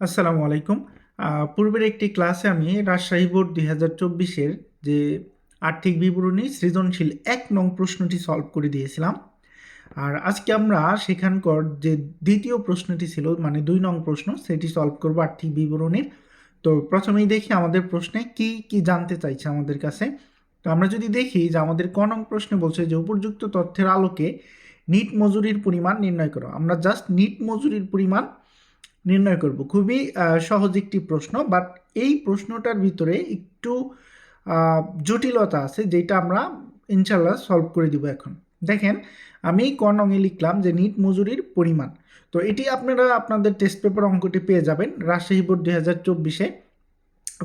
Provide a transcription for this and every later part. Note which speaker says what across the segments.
Speaker 1: আসসালামু আলাইকুম। পূর্বের একটি ক্লাসে আমি রাজশাহী বোর্ড দুই হাজার চব্বিশের যে আর্থিক বিবরণী, সৃজনশীল এক নং প্রশ্নটি সলভ করে দিয়েছিলাম। আর আজকে আমরা সেখানকার যে দ্বিতীয় প্রশ্নটি ছিল মানে দুই নং প্রশ্ন, সেটি সলভ করব আর্থিক বিবরণীর। তো প্রথমেই দেখি আমাদের প্রশ্নে কি কি জানতে চাইছে আমাদের কাছে। তো আমরা যদি দেখি যে আমাদের ক নং প্রশ্নে বলছে যে, উপযুক্ত তথ্যের আলোকে নিট মজুরির পরিমাণ নির্ণয় করো। আমরা জাস্ট নিট মজুরির পরিমাণ নির্ণয় করব। খুবই সহজ একটি প্রশ্ন বাট এই প্রশ্নটার ভিতরে একটু জটিলতা আছে, যেটা আমরা ইনশাল্লাহ সলভ করে দিব এখন। দেখেন, আমি ক নঙে লিখলাম যে নিট মজুরির পরিমাণ। তো এটি আপনারা আপনাদের টেস্ট পেপার অঙ্কটি পেয়ে যাবেন। রাজশাহী বোর্ড দুই হাজার চব্বিশে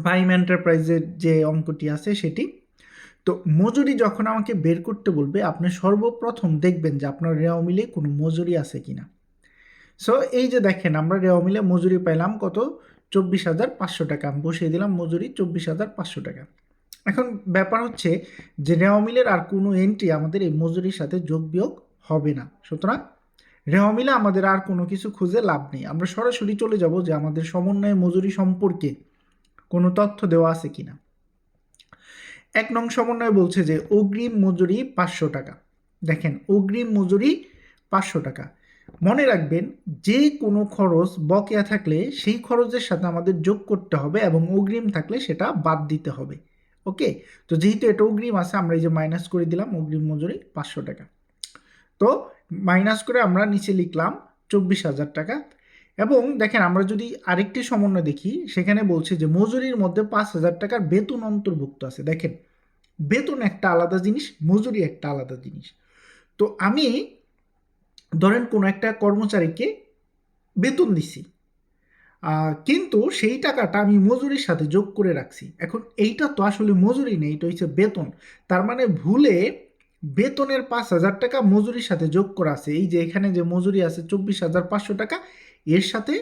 Speaker 1: ভাইম এন্টারপ্রাইজের যে অঙ্কটি আছে সেটি। তো মজুরি যখন আমাকে বের করতে বলবে, আপনি সর্বপ্রথম দেখবেন যে আপনার রেওয়া মিলে কোনো মজুরি আছে কিনা। সো এই যে দেখেন, আমরা রেওয়া মিলে মজুরি পাইলাম কত? চব্বিশ হাজার পাঁচশো টাকা। বসিয়ে দিলাম মজুরি চব্বিশ হাজার পাঁচশো টাকা। এখন ব্যাপার হচ্ছে যে রেওয়া মিলের আর কোনো এন্ট্রি আমাদের এই মজুরির সাথে যোগ বিয়োগ হবে না। সুতরাং রেওয়া মিলে আমাদের আর কোনো কিছু খুঁজে লাভ নেই। আমরা সরাসরি চলে যাব যে আমাদের সমন্বয় মজুরি সম্পর্কে কোনো তথ্য দেওয়া আছে কি না এক নং সমন্বয় বলছে যে অগ্রিম মজুরি পাঁচশো টাকা। দেখেন, অগ্রিম মজুরি পাঁচশো টাকা। মনে রাখবেন, যে কোনো খরচ বকেয়া থাকলে সেই খরচের সাথে আমাদের যোগ করতে হবে এবং অগ্রিম থাকলে সেটা বাদ দিতে হবে। ওকে? তো যেহেতু এটা অগ্রিম আছে, আমরা এই যে মাইনাস করে দিলাম, অগ্রিম মজুরি পাঁচশো টাকা। তো মাইনাস করে আমরা নিচে লিখলাম চব্বিশ হাজার টাকা। এবং দেখেন, আমরা যদি আরেকটি সমন্বয় দেখি, সেখানে বলছে যে মজুরির মধ্যে পাঁচ হাজার টাকার বেতন অন্তর্ভুক্ত আছে। দেখেন, বেতন একটা আলাদা জিনিস, মজুরি একটা আলাদা জিনিস। তো আমি ধরেন কোনো একটা কর্মচারীকে বেতন দিছি। কিন্তু সেই টাকাটা আমি মজুরির সাথে যোগ করে রাখছি। এখন এইটা তো আসলে মজুরি নেই, এটা হচ্ছে বেতন। তার মানে ভুলে বেতনের পাঁচ হাজার টাকা মজুরির সাথে যোগ করা আছে। এই যে এখানে যে মজুরি আছে চব্বিশ হাজার পাঁচশো টাকা, এর সাথে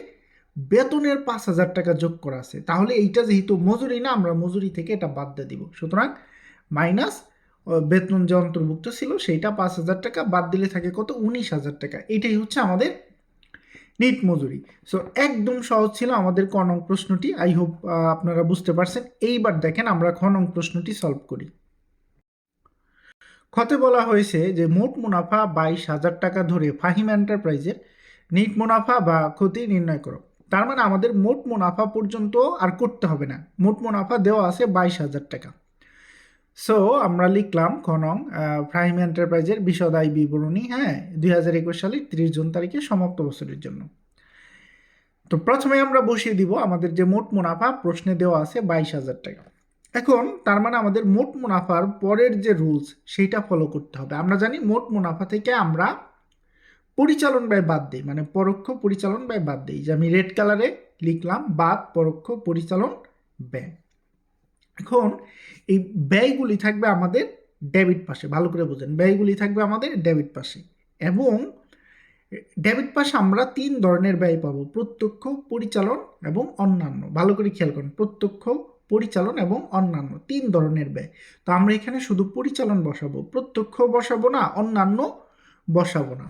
Speaker 1: বেতনের পাঁচ হাজার টাকা যোগ করা আছে। তাহলে এইটা যেহেতু মজুরি না, আমরা মজুরি থেকে এটা বাদ দিয়ে দিব। সুতরাং মাইনাস বেতন যে অন্তর্ভুক্ত ছিল, সেইটা পাঁচ হাজার টাকা, বাদ দিলে থাকে কত? উনিশ হাজার টাকা। এটাই হচ্ছে আমাদের নিট মজুরি। সো একদম সহজ ছিল আমাদের ক নং প্রশ্নটি। আই হোপ আপনারা বুঝতে পারছেন। এইবার দেখেন আমরা খ নং প্রশ্নটি সলভ করি। খতে বলা হয়েছে যে, মোট মুনাফা বাইশ হাজার টাকা ধরে ফাহিম এন্টারপ্রাইজের নিট মুনাফা বা ক্ষতি নির্ণয় করো। তার মানে আমাদের মোট মুনাফা পর্যন্ত আর করতে হবে না। মোট মুনাফা দেওয়া আছে বাইশ হাজার টাকা। সো আমরা লিখলাম খনং প্রাইম এন্টারপ্রাইজের বিশদ আয় বিবরণী হ্যাঁ দুই হাজার একুশ সালের তিরিশ জুন তারিখে সমাপ্ত বছরের জন্য। তো প্রথমে আমরা বসিয়ে দিব আমাদের যে মোট মুনাফা, প্রশ্নে দেওয়া আছে বাইশ হাজার টাকা। এখন তার মানে আমাদের মোট মুনাফার পরের যে রুলস সেইটা ফলো করতে হবে। আমরা জানি মোট মুনাফা থেকে আমরা পরিচালন ব্যয় বাদ দিই মানে পরোক্ষ পরিচালন ব্যয় বাদ দিই। যে আমি রেড কালারে লিখলাম বাদ পরোক্ষ পরিচালন ব্যয়। এখন এই ব্যয়গুলি থাকবে আমাদের ডেবিট পাশে, ভালো করে বোঝেন। ব্যয়গুলি থাকবে আমাদের ডেবিট পাশে এবং ডেবিট পাশে আমরা তিন ধরনের ব্যয় পাবো, প্রত্যক্ষ, পরিচালন এবং অন্যান্য। ভালো করে খেয়াল করুন, প্রত্যক্ষ, পরিচালন এবং অন্যান্য, তিন ধরনের ব্যয়। তো আমরা এখানে শুধু পরিচালন বসাবো, প্রত্যক্ষ বসাবো না, অন্যান্য বসাবো না।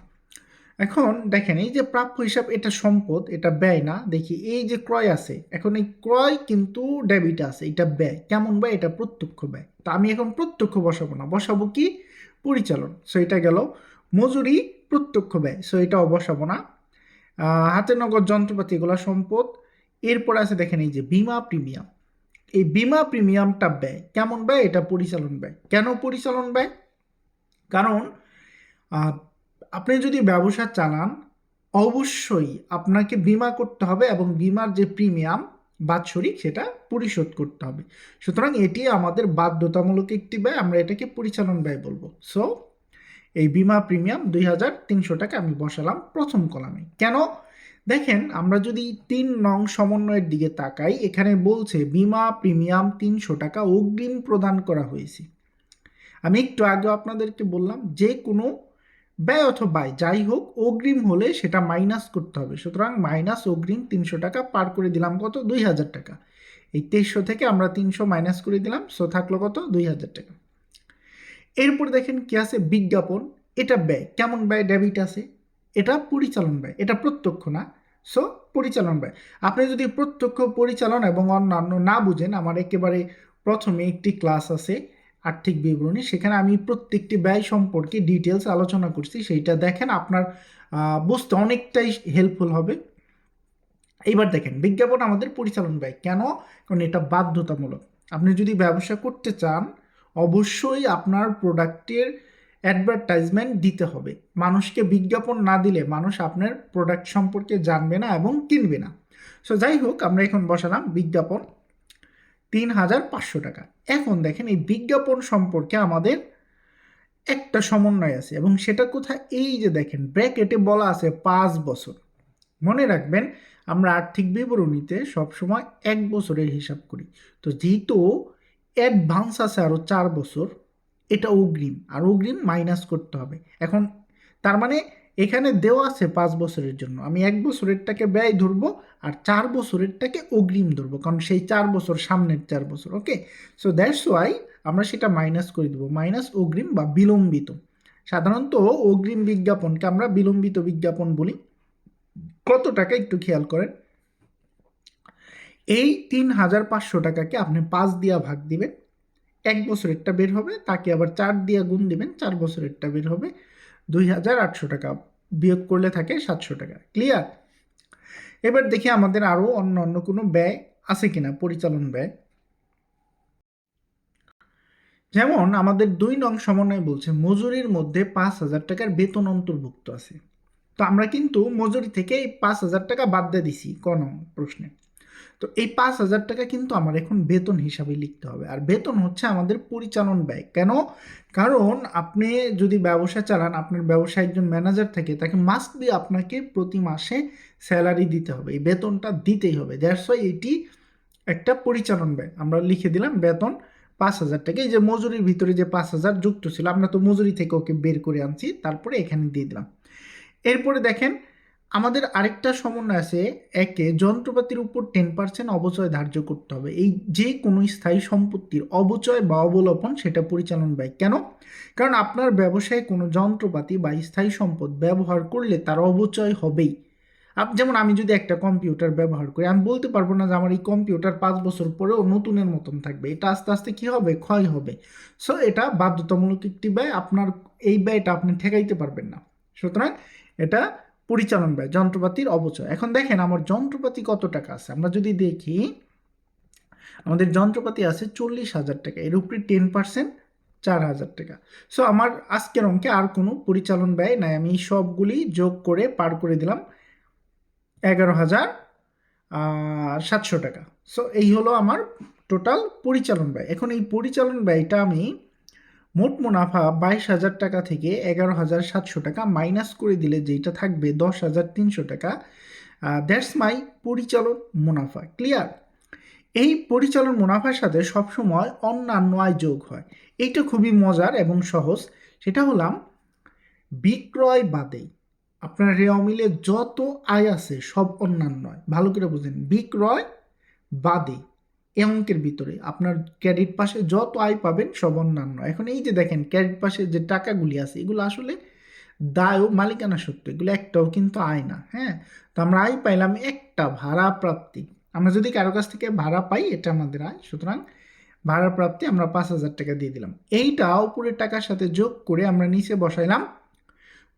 Speaker 1: এখন দেখেন, এই যে প্রাপ্য হিসাব, এটা সম্পদ, এটা ব্যয় না। দেখি, এই যে ক্রয় আছে, এখন এই ক্রয় কিন্তু ডেবিট আছে, এটা ব্যয়। কেমন ব্যয়? এটা প্রত্যক্ষ ব্যয়। তা আমি এখন প্রত্যক্ষ বসাবো না, বসাবো কি? পরিচালন। সো এটা গেল মজুরি, প্রত্যক্ষ ব্যয়। সো এটাও বসাবো না। হাতে নগদ যন্ত্রপাতি, এগুলো সম্পদ। এরপর আছে দেখেন, এই যে বিমা প্রিমিয়াম। এই বিমা প্রিমিয়ামটা ব্যয়। কেমন ব্যয়? এটা পরিচালন ব্যয়। কেন পরিচালন ব্যয়? কারণ আপনি যদি ব্যবসা চালান, অবশ্যই আপনাকে বিমা করতে হবে এবং বিমার যে প্রিমিয়াম বাৎসরিক সেটা পরিশোধ করতে হবে। সুতরাং এটি আমাদের বাধ্যতামূলক একটি ব্যয়, আমরা এটাকে পরিচালন ব্যয় বলব। সো এই বিমা প্রিমিয়াম দুই হাজার তিনশো টাকা আমি বসালাম প্রথম কলামে। কেন? দেখেন, আমরা যদি তিন নং সমন্বয়ের দিকে তাকাই, এখানে বলছে বিমা প্রিমিয়াম তিনশো টাকা অগ্রিম প্রদান করা হয়েছে। আমি একটু আগে আপনাদেরকে বললাম, যে কোনো ব্যয় অথবা যাই হোক, অগ্রিম হলে সেটা মাইনাস করতে হবে। সুতরাং মাইনাস অগ্রিম তিনশো টাকা পার করে দিলাম কত? দুই হাজার টাকা। এই তেইশশো থেকে আমরা তিনশো মাইনাস করে দিলাম সো থাকল কত? দুই হাজার টাকা। এরপর দেখেন কি আছে? বিজ্ঞাপন, এটা ব্যয়। কেমন ব্যয়? ডেবিট আছে। এটা পরিচালন ব্যয়। এটা প্রত্যক্ষ না সো পরিচালন ব্যয়। আপনি যদি প্রত্যক্ষ পরিচালন এবং অন্যান্য না বুঝেন, আমার একেবারে প্রথমে একটি ক্লাস আছে আর্থিক বিবরণী। সেখানে আমি প্রত্যেকটি ব্যয় সম্পর্কে ডিটেলস আলোচনা করছি। সেইটা দেখেন, আপনার বুঝতে অনেকটাই হেল্পফুল হবে। এইবার দেখেন, বিজ্ঞাপন আমাদের পরিচালন ব্যয়। কেন? কারণ এটা বাধ্যতামূলক। আপনি যদি ব্যবসা করতে চান, অবশ্যই আপনার প্রোডাক্টের অ্যাডভার্টাইজমেন্ট দিতে হবে। মানুষকে বিজ্ঞাপন না দিলে মানুষ আপনার প্রোডাক্ট সম্পর্কে জানবে না এবং কিনবে না। সো যাই হোক, আমরা এখন বসালাম বিজ্ঞাপন। তিন হাজার পাঁচশো টাকা। এখন দেখেন এই বিজ্ঞাপন সম্পর্কে আমাদের একটা সমন্বয় আছে এবং সেটা কোথায়? এই যে দেখেন, ব্র্যাকেটে বলা আছে পাঁচ বছর। মনে রাখবেন, আমরা আর্থিক বিবরণীতে সবসময় এক বছরের হিসাব করি। তো যেহেতু অ্যাডভান্স আছে আরও চার বছর, এটা অগ্রিম। আর অগ্রিম মাইনাস করতে হবে। এখন তার মানে এখানে দেওয়া আছে পাঁচ বছরের জন্য। আমি এক বছরেরটাকে ব্যয় ধরবো আর চার বছরেরটাকে অগ্রিম ধরবো, কারণ সেই চার বছর সামনের চার বছর ওকে সো দ্যাটস ওয়াই আমরা সেটা মাইনাস করে দেবো। মাইনাস অগ্রিম বা বিলম্বিত। সাধারণত অগ্রিম বিজ্ঞাপনকে আমরা বিলম্বিত বিজ্ঞাপন বলি। কত টাকা একটু খেয়াল করেন? এই তিন হাজার পাঁচশো টাকাকে আপনি পাঁচ দিয়া ভাগ দিবেন। এক বছরেরটা বের হবে, তাকে আবার চার দিয়া গুণ দিবেন, চার বছরেরটা বের হবে। দুই হাজার আটশো টাকা বিয়োগ করলে থাকে সাতশো টাকা। ক্লিয়ার এবার দেখি আমাদের আরও অন্য অন্য কোনো ব্যয় আছে কিনা, পরিচালন ব্যয়। যেমন আমাদের দুই নং সমন্বয় বলছে, মজুরির মধ্যে পাঁচ হাজার টাকার বেতন অন্তর্ভুক্ত আছে। তো আমরা কিন্তু মজুরি থেকে এই পাঁচ হাজার টাকা বাদ দিয়ে দিছি, ক নং প্রশ্নে। তো এই পাঁচ হাজার টাকা কিন্তু আমার এখন বেতন হিসাবে লিখতে হবে। আর বেতন হচ্ছে আমাদের পরিচালন ব্যয়। কেন? কারণ আপনি যদি ব্যবসা চালান, আপনার ব্যবসায় একজন ম্যানেজার থাকে, তাকে মাস্ট বি আপনাকে প্রতি মাসে স্যালারি দিতে হবে। এই বেতনটা দিতেই হবে। দ্যাটস ওয়াই এটি একটা পরিচালন ব্যয়। আমরা লিখে দিলাম বেতন পাঁচ হাজার টাকা। এই যে মজুরির ভিতরে যে পাঁচ হাজার যুক্ত ছিল, আমরা তো মজুরি থেকে ওকে বের করে আনছি, তারপরে এখানে দিয়ে দিলাম। এরপরে দেখেন আমাদের আরেকটা সমন্বয় আছে, একে যন্ত্রপাতির উপর টেন পার্সেন্ট অবচয় ধার্য করতে হবে। এই যে কোনো স্থায়ী সম্পত্তির অবচয় বা অবলোপন সেটা পরিচালন ব্যয়। কেন? কারণ আপনার ব্যবসায় কোনো যন্ত্রপাতি বা স্থায়ী সম্পদ ব্যবহার করলে তার অবচয় হবেই। আপ, যেমন আমি যদি একটা কম্পিউটার ব্যবহার করি, আমি বলতে পারব না যে আমার এই কম্পিউটার পাঁচ বছর পরেও নতুনের মতন থাকবে। এটা আস্তে আস্তে কী হবে? ক্ষয় হবে। সো এটা বাধ্যতামূলক একটি ব্যয়। আপনার এই ব্যয়টা আপনি ঠেকাইতে পারবেন না। সুতরাং এটা পরিচালন ব্যয়, যন্ত্রপাতির অবচয় এখন দেখেন আমার যন্ত্রপাতি কত টাকা আছে? আমরা যদি দেখি, আমাদের যন্ত্রপাতি আছে চল্লিশ হাজার টাকা, এর উপরে টেন পার্সেন্ট চার হাজার টাকা। সো আমার আজকের অঙ্কে আর কোনো পরিচালন ব্যয় নাই, আমি সবগুলি যোগ করে পার করে দিলাম এগারো হাজার সাতশো টাকা। সো এই হলো আমার টোটাল পরিচালন ব্যয়। এখন এই পরিচালন ব্যয়টা আমি মোট মুনাফা বাইশ হাজার টাকা থেকে এগারো হাজার সাতশো টাকা মাইনাস করে দিলে যেটা থাকবে দশ হাজার তিনশো টাকা। দ্যাটস মাই পরিচালন মুনাফা ক্লিয়ার এই পরিচালন মুনাফার সাথে সবসময় অন্যান্য আয় যোগ হয়। এইটা খুবই মজার এবং সহজ। সেটা হলাম, বিক্রয় বাদে আপনার রেওয়া মিলে যত আয় আছে সব অন্যান্য ভালো করে বুঝেন, বিক্রয় বাদে অঙ্কের ভিতরে। আপনার ক্রেডিট পাশে যত আয় পাবেন সব অন্যান্য। এখন এই যে দেখেন, ক্রেডিট পাশে যে টাকাগুলি আছে, এগুলো আসলে দায় ও মালিকানা সত্য এগুলো একটাও কিন্তু আয় না হ্যাঁ? তো আমরা আয় পাইলাম একটা ভাড়া প্রাপ্তি। আমরা যদি কারও কাছ থেকে ভাড়া পাই, এটা আমাদের আয়। সুতরাং ভাড়া প্রাপ্তি আমরা পাঁচ হাজার টাকা দিয়ে দিলাম। এইটা উপরের টাকার সাথে যোগ করে আমরা নিচে বসাইলাম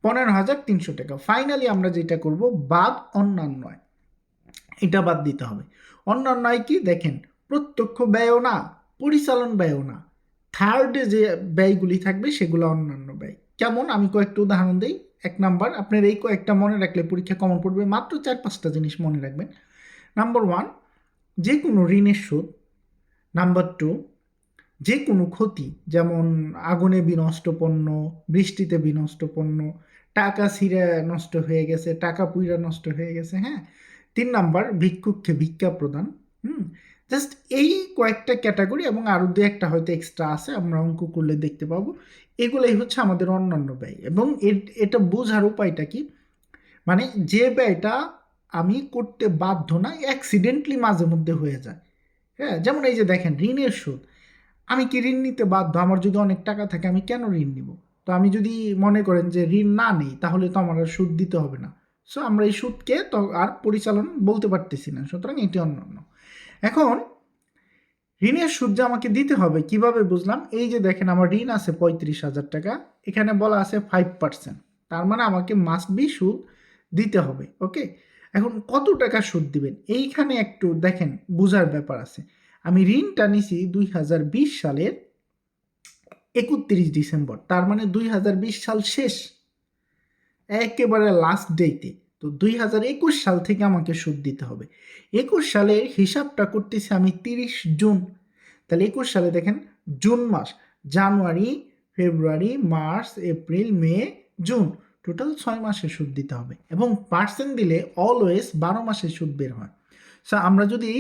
Speaker 1: পনেরো হাজার তিনশো টাকা। ফাইনালি আমরা যেটা করব, বাদ অন্যান্য এটা বাদ দিতে হবে। অন্যান্য কি? দেখেন প্রত্যক্ষ ব্যয়ও না, পরিচালন ব্যয়ও না। থার্ডে যে ব্যয়গুলি থাকবে, সেগুলো অন্যান্য ব্যয়। কেমন? আমি কয়েকটা উদাহরণ দিই। এক নাম্বার, আপনার এই কয়েকটা মনে রাখলে পরীক্ষা কমন পড়বে, মাত্র চার পাঁচটা জিনিস মনে রাখবেন। নাম্বার ওয়ান যে কোনো ঋণের সুদ নাম্বার টু যে কোনো ক্ষতি, যেমন আগুনে বিনষ্ট পণ্য, বৃষ্টিতে বিনষ্ট পণ্য, টাকা ছিঁড়ে নষ্ট হয়ে গেছে, টাকা পুইরা নষ্ট হয়ে গেছে হ্যাঁ? তিন নাম্বার, ভিক্ষুককে ভিক্ষা প্রদান। হুম? জাস্ট এই কয়েকটা ক্যাটাগরি এবং আরও দু একটা হয়তো এক্সট্রা আছে, আমরা অঙ্ক করলে দেখতে পাবো। এগুলোই হচ্ছে আমাদের অন্যান্য ব্যয়। এবং এটা বোঝার উপায়টা কি? মানে যে ব্যয়টা আমি করতে বাধ্য না অ্যাক্সিডেন্টলি মাঝে মধ্যে হয়ে যায়। হ্যাঁ যেমন এই যে দেখেন, ঋণের সুদ। আমি কি ঋণ নিতে বাধ্য? আমার যদি অনেক টাকা থাকে, আমি কেন ঋণ নিব? তো আমি যদি মনে করেন যে ঋণ না নেই, তাহলে তো আমার আর সুদ দিতে হবে না। সো আমরা এই সুদকে তো আর পরিচালন বলতে পারতেছি না। সুতরাং এটি অন্যান্য। এখন ঋণের সুদ যে আমাকে দিতে হবে, কীভাবে বুঝলাম? এই যে দেখেন আমার ঋণ আছে পঁয়ত্রিশ হাজার টাকা, এখানে বলা আছে ফাইভ পার্সেন্ট তার মানে আমাকে মাস্ট বি সুদ দিতে হবে ওকে এখন কত টাকা সুদ দিবেন? এইখানে একটু দেখেন, বোঝার ব্যাপার আছে। আমি ঋণটা নিছি দুই হাজার বিশ সালের একত্রিশ ডিসেম্বর, তার মানে দুই হাজার বিশ সাল শেষ, একেবারে লাস্ট ডেতে তো দুই হাজার একুশ সাল থেকে আমাকে সুদ দিতে হবে। একুশ সালের হিসাবটা করতেছি আমি তিরিশ জুন। তাহলে একুশ সালে দেখেন, জুন মাস, January, February, March, April, May, June, total ছয় মাসের সুদ দিতে হবে এবং পার্সেন্ট দিলে অলওয়েজ বারো মাসের সুদ বের হয়। সো আমরা যদি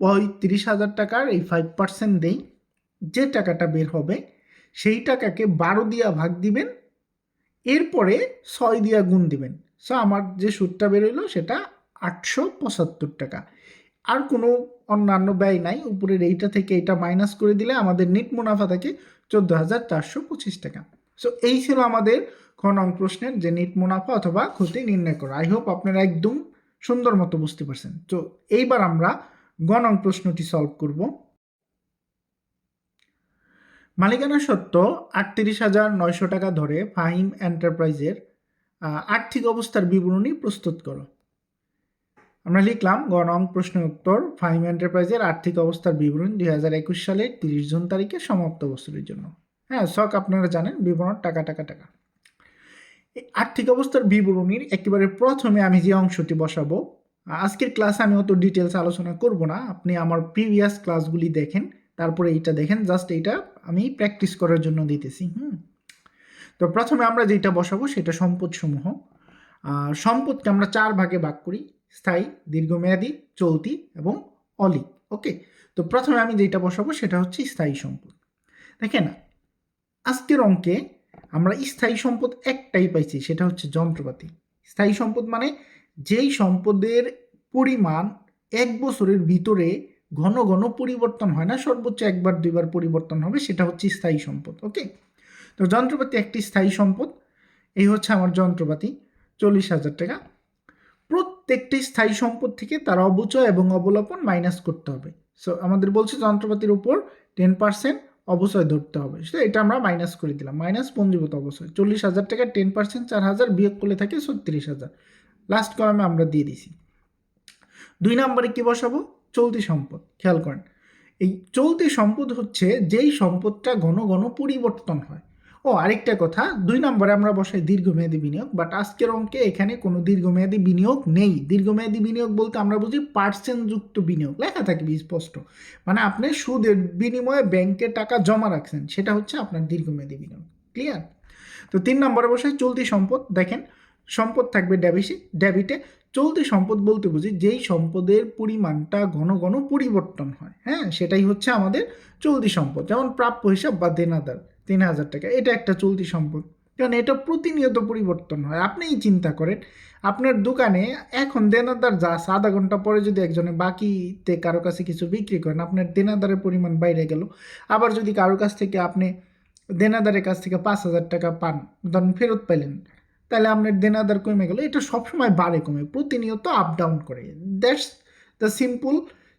Speaker 1: পঁয়ত্রিশ হাজার টাকার এই ফাইভ পার্সেন্ট দেই, যে টাকাটা বের হবে, সেই টাকাকে বারো দিয়া ভাগ দিবেন, এরপরে ছয় দিয়া গুণ দিবেন। সো আমার যে সুদটা বেরোলো সেটা আটশো পঁচাত্তর টাকা। আর কোনো অন্যান্য ব্যয় নাই, উপরের এইটা থেকে এটা মাইনাস করে দিলে আমাদের নিট মুনাফা থাকে চোদ্দ হাজার চারশো পঁচিশ টাকা। সো এই ছিল আমাদের খ নং প্রশ্নের যে নিট মুনাফা অথবা ক্ষতি নির্ণয় করা। আই হোপ আপনারা একদম সুন্দর মতো বুঝতে পারছেন। তো এইবার আমরা গ নং প্রশ্নটি সলভ করব। মালিকানা সত্ত্ব আটত্রিশ হাজার নয়শো টাকা ধরে ফাহিম এন্টারপ্রাইজের আর্থিক অবস্থার বিবরণী প্রস্তুত করো। আমরা লিখলাম, গ নং প্রশ্নের উত্তর, ফাহিম এন্টারপ্রাইজের আর্থিক অবস্থার বিবরণী দুই হাজার একুশ সালের তিরিশ জুন তারিখে সমাপ্ত বছরের জন্য। হ্যাঁ শখ আপনারা জানেন, বিবরণ টাকা টাকা টাকা। আর্থিক অবস্থার বিবরণীর একেবারে প্রথমে আমি যে অংশটি বসাবো, আজকের ক্লাসে আমি অত ডিটেলস আলোচনা করব না, আপনি আমার প্রিভিয়াস ক্লাসগুলি দেখেন, তারপরে এইটা দেখেন, জাস্ট এইটা আমি প্র্যাকটিস করার জন্য দিতেছি, হুম। তো প্রথমে আমরা যেটা বসাবো সেটা সম্পদসমূহ। সম্পদকে আমরা চার ভাগে ভাগ করি, স্থায়ী, দীর্ঘমেয়াদী, চলতি এবং অলিক, ওকে? তো প্রথমে আমি যেটা বসাবো সেটা হচ্ছে স্থায়ী সম্পদ। দেখেন, আজকের অঙ্কে আমরা স্থায়ী সম্পদ একটাই পাইছি, সেটা হচ্ছে যন্ত্রপাতি। স্থায়ী সম্পদ মানে যেই সম্পদের পরিমাণ এক বছরের ভিতরে ঘন ঘন পরিবর্তন হয় না, সর্বোচ্চ একবার দুইবার পরিবর্তন হবে, সেটা হচ্ছে স্থায়ী সম্পদ, ওকে? তো যন্ত্রপাতি একটি স্থায়ী সম্পদ। এই হচ্ছে আমার যন্ত্রপাতি, চল্লিশ হাজার টাকা। প্রত্যেকটি স্থায়ী সম্পদ থেকে তার অবচয় এবং অবলোপন মাইনাস করতে হবে। সো আমাদের বলছে যন্ত্রপাতির উপর টেন পার্সেন্ট অবচয় ধরতে হবে। তো এটা আমরা মাইনাস করে দিলাম। মাইনাস পঞ্জীভূত অবচয় চল্লিশ হাজার টাকা টেন পার্সেন্ট চার হাজার, বিয়োগ করলে থাকে ছত্রিশ হাজার। লাস্ট কলামে আমরা দিয়ে দিছি। দুই নম্বরে কি বসাবো? চলতি সম্পদ। খেয়াল করেন। এই চলতি সম্পদ হচ্ছে যেই সম্পদটা ঘন ঘন পরিবর্তন হয়। ও, আরেকটা কথা। দুই নম্বরে আমরা বসাই দীর্ঘমেয়াদী বিনিয়োগ বাট আজকের অঙ্কে এখানে কোনো দীর্ঘমেয়াদী বিনিয়োগ নেই। দীর্ঘমেয়াদী বিনিয়োগ বলতে আমরা বুঝি পার্সেন্ট যুক্ত বিনিয়োগ। লেখা থাকবে স্পষ্ট। মানে আপনি সুদের বিনিময়ে ব্যাংকে টাকা জমা রাখছেন, সেটা হচ্ছে আপনার দীর্ঘমেয়াদী বিনিয়োগ। ক্লিয়ার তো তিন নম্বরে বসাই চলতি সম্পদ। দেখেন, সম্পদ থাকবে ডেবিসে, ডেবিটে। চলতি সম্পদ বলতে বুঝি যেই সম্পদের পরিমাণটা ঘন ঘন পরিবর্তন হয়। হ্যাঁ সেটাই হচ্ছে আমাদের চলতি সম্পদ। যেমন প্রাপ্য হিসাব বা দেনাদার। তিন হাজার টাকা। এটা একটা চলতি সম্পদ। কারণ এটা প্রতিনিয়ত পরিবর্তন হয়। আপনিই চিন্তা করেন, আপনার দোকানে এখন দেনাদার যা আধা ঘণ্টা পরে যদি একজনে বাকিতে কারও কাছে কিছু বিক্রি করেন, আপনার দেনাদারের পরিমাণ বাইরে গেল। আবার যদি কারও কাছ থেকে আপনি দেনাদারের কাছ থেকে পাঁচ হাজার টাকা পান, ধরেন ফেরত পাইলেন তাহলে আপনার দেনাদার কমে গেল। এটা সবসময় বাড়ে কমে, প্রতিনিয়ত আপ ডাউন করে। দ্যাটস দ্য সিম্পল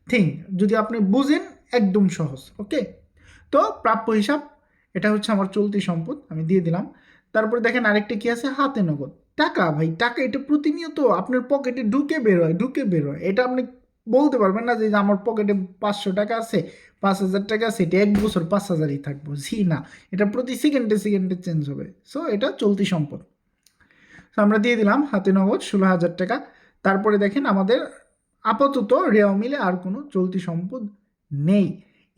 Speaker 1: থিং যদি আপনি বুঝেন, একদম সহজ ওকে তো প্রাপ্য হিসাব এটা হচ্ছে আমার চলতি সম্পদ, আমি দিয়ে দিলাম। তারপরে দেখেন আরেকটা কি আছে? হাতে নগদ। টাকা ভাই, টাকা এটা প্রতিনিয়ত আপনার পকেটে ঢুকে বের হয় ঢুকে বের হয় এটা আপনি বলতে পারবেন না যে আমার পকেটে পাঁচশো টাকা আছে, পাঁচ হাজার টাকা আছে, এটা এক বছর পাঁচ হাজারই থাকব। জি না, এটা প্রতি সেকেন্ডে সেকেন্ডে চেঞ্জ হবে। সো এটা চলতি সম্পদ। তো আমরা দিয়ে দিলাম হাতে নগদ ষোলো হাজার টাকা। তারপরে দেখেন আমাদের আপাতত রেওয়া মিলে আর কোনো চলতি সম্পদ নেই।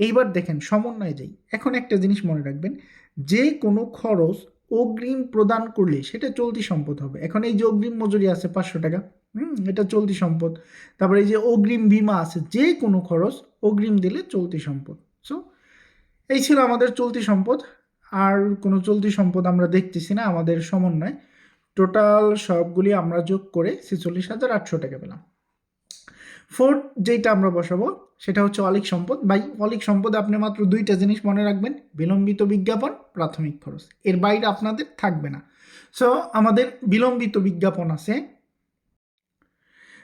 Speaker 1: এইবার দেখেন সমন্বয়ে যাই। এখন একটা জিনিস মনে রাখবেন, যে কোনো খরচ অগ্রিম প্রদান করলে সেটা চলতি সম্পদ হবে। এখন এই যে অগ্রিম মজুরি আছে পাঁচশো টাকা, হুম, এটা চলতি সম্পদ। তারপরে এই যে অগ্রিম বিমা আছে, যে কোনো খরচ অগ্রিম দিলে চলতি সম্পদ। সো এই ছিল আমাদের চলতি সম্পদ। আর কোনো চলতি সম্পদ আমরা দেখতেছি না, আমাদের সমন্বয়। টোটাল সবগুলি আমরা যোগ করে ছেচল্লিশ হাজার আটশো টাকা পেলাম। ফোর্থ যেটা আমরা বসাবো, সেটা হচ্ছে অলিক সম্পদ। বাই অলিক সম্পদে আপনি মাত্র দুইটা জিনিস মনে রাখবেন, বিলম্বিত বিজ্ঞাপন, প্রাথমিক খরচ। এর বাইরে আপনাদের থাকবে না। সো আমাদের বিলম্বিত বিজ্ঞাপন আছে।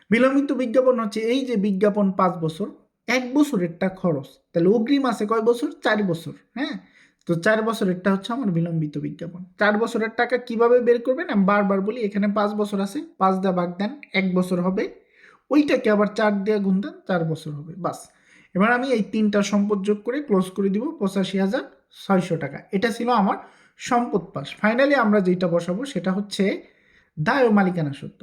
Speaker 1: বিলম্বিত বিজ্ঞাপন হচ্ছে এই যে বিজ্ঞাপন পাঁচ বছর, এক বছরেরটা খরচ। তাহলে অগ্রিম আছে কয় বছর? চার বছর হ্যাঁ? তো চার বছরেরটা হচ্ছে আমার বিলম্বিত বিজ্ঞাপন। চার বছরের টাকা কীভাবে বের করবেন? আমি বারবার বলি, এখানে পাঁচ বছর আছে পাঁচ দা ভাগ দেন, এক বছর হবে। ওইটাকে আবার চার দেওয়া গুণ দেন, চার বছর হবে। বাস। এবার আমি এই তিনটা সম্পদ যোগ করে ক্লোজ করে দিব পঁচাশি হাজার ছয়শো টাকা। এটা ছিল আমার সম্পদ পাস। ফাইনালি আমরা যেটা বসাবো সেটা হচ্ছে দায় ও মালিকানা সত্য।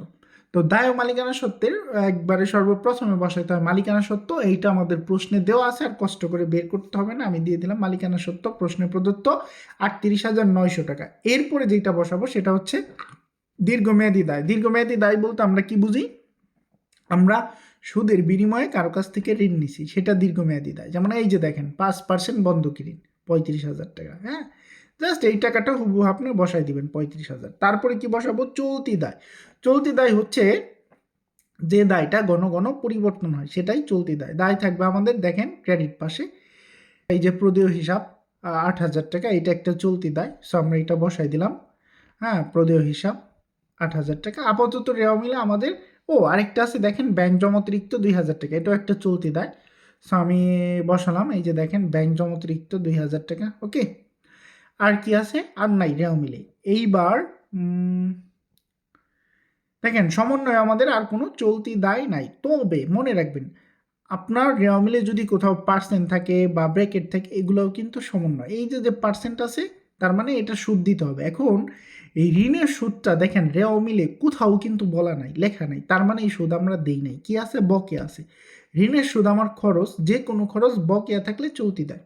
Speaker 1: তো দায় ও মালিকানা সত্ত্বের একবারে সর্বপ্রথমে বসাইতে হয় মালিকানা সত্য। এইটা আমাদের প্রশ্নে দেওয়া আছে, আর কষ্ট করে বের করতে হবে না। আমি দিয়ে দিলাম মালিকানা সত্য, প্রশ্নে প্রদত্ত আটত্রিশ হাজার নয়শো টাকা। এরপরে যেটা বসাবো সেটা হচ্ছে দীর্ঘমেয়াদী দায়। দীর্ঘমেয়াদী দায় বলতে আমরা কি বুঝি? আমরা সুদের বিনিময়ে কারও কাছ থেকে ঋণ নিছি, সেটা দীর্ঘমেয়াদী দায়। যেমন এই যে দেখেন, পাঁচ পার্সেন্ট বন্ধকি ঋণ, পঁয়ত্রিশ হাজার টাকা হ্যাঁ? জাস্ট এই টাকাটা হুবু আপনি বসাই দিবেন, পঁয়ত্রিশ হাজার। তারপরে কি বসাবো? চলতি দায়। চলতি দায় হচ্ছে যে দায়টা ঘন ঘন পরিবর্তন হয়, সেটাই চলতি দায়। দায় থাকবে আমাদের, দেখেন, ক্রেডিট পাশে। এই যে প্রদেয় হিসাব আট হাজার টাকা, এটা একটা চলতি দায়। সো আমরা এটা বসাই দিলাম। হ্যাঁ প্রদেয় হিসাব, আট হাজার টাকা। আপাতত রেওয়া মিলে আমাদের ও, আরেকটা আছে, দেখেন, ব্যাংক জমাতিরিক্ত দুই হাজার টাকা। এটাও একটা চলতি দায়। সো আমি বসালাম, এই যে দেখেন, ব্যাংক জমাতিরিক্ত দুই হাজার টাকা। ওকে, আর কি আছে? আর নাই রেও মিলে এইবার দেখেন, সমন্বয় আমাদের আর কোনো চলতি দায় নাই। তবে মনে রাখবেন, আপনার রেওয়া মিলে যদি কোথাও পার্সেন্ট থাকে বা ব্র্যাকেট থাকে, এগুলোও কিন্তু সমন্বয়। এই যে যে পার্সেন্ট আছে তার মানে এটা সুদ দিতে হবে। এখন এই ঋণের সুদটা দেখেন রেওয়া মিলে কোথাও কিন্তু বলা নাই লেখা নাই। তার মানে এই সুদ আমরা দেই নাই। কি আছে? বকে আছে। ঋণের সুদ আমার খরচ যে কোনো খরচ বকেয়া থাকলে চলতি দেয়।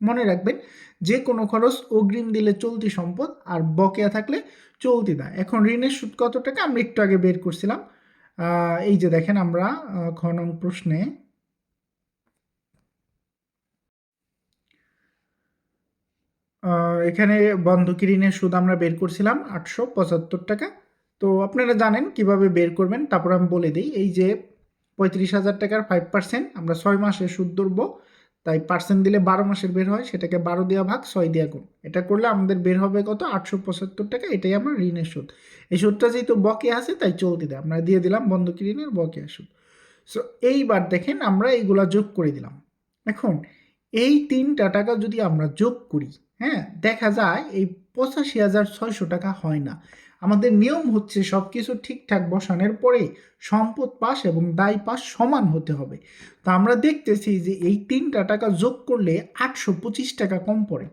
Speaker 1: মনে রাখবেন যে কোনো খরচ অগ্রিম দিলে চলতি সম্পদ আর বকেয়া থাকলে চলতি দেয়। এখন ঋণের সুদ কত টাকা? আমরা একটু আগে বের করছিলাম। এই যে দেখেন আমরা আহ, খ নং প্রশ্নে এখানে বন্ধকি ঋণের সুদ আমরা বের করছিলাম আটশো পঁচাত্তর টাকা। তো আপনারা জানেন কীভাবে বের করবেন, তারপর আমি বলে দিই, এই যে পঁয়ত্রিশ হাজার টাকার ফাইভ পার্সেন্ট আমরা ছয় মাসে সুদ ধরবো, তাই পার্সেন্ট দিলে বারো মাসের বের হয়, সেটাকে বারো দেওয়া ভাগ ছয় দেওয়া গুণ। এটা করলে আমাদের বের হবে কত? আটশো পঁচাত্তর টাকা, এটাই আমরা ঋণের সুদ। এই সুদটা যেহেতু বকে আছে, তাই চলতে দেয় আমরা দিয়ে দিলাম বন্ধকি ঋণের বকেয়া সুদ। সো এইবার দেখেন আমরা এইগুলা যোগ করে দিলাম। এখন এই তিনটা টাকা যদি আমরা যোগ করি হ্যাঁ দেখা যায় এই পঁচাশি হাজার ছয়শো টাকা হয় না। আমাদের নিয়ম হচ্ছে সব কিছু ঠিকঠাক বসানোর পরে সম্পদ পাস এবং দায় পাস সমান হতে হবে। তা আমরা দেখতেছি যে এই তিনটা টাকা যোগ করলে আটশো পঁচিশ টাকা কম পড়ে।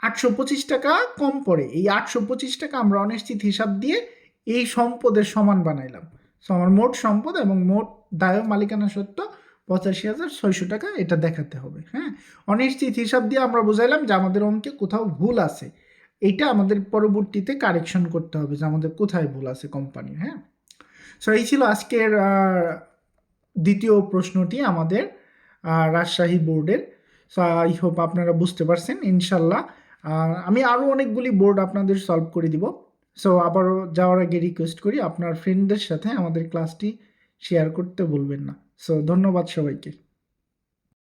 Speaker 1: আটশো পঁচিশ টাকা কম পড়ে। এই আটশো পঁচিশ টাকা আমরা অনিশ্চিত হিসাব দিয়ে এই সম্পদের সমান বানাইলাম। সো আমার মোট সম্পদ এবং মোট দায় মালিকানা সত্ত্ব পঁচাশি হাজার ছয়শো টাকা এটা দেখাতে হবে হ্যাঁ? অনিশ্চিত হিসাব দিয়ে আমরা বুঝাইলাম যে আমাদের অঙ্কে কোথাও ভুল আছে। এটা আমাদের পরবর্তীতে কারেকশন করতে হবে যে আমাদের কোথায় ভুল আছে কোম্পানির হ্যাঁ? সো এই ছিল আজকের দ্বিতীয় প্রশ্নটি আমাদের রাজশাহী বোর্ডের। সো আই হোপ আপনারা বুঝতে পারছেন, ইনশাল্লাহ। আমি আরও অনেকগুলি বোর্ড আপনাদের সলভ করে দিব। সো আবারও যাওয়ার আগে রিকোয়েস্ট করি, আপনার ফ্রেন্ডদের সাথে আমাদের ক্লাসটি শেয়ার করতে ভুলবেন না। সো ধন্যবাদ সবাইকে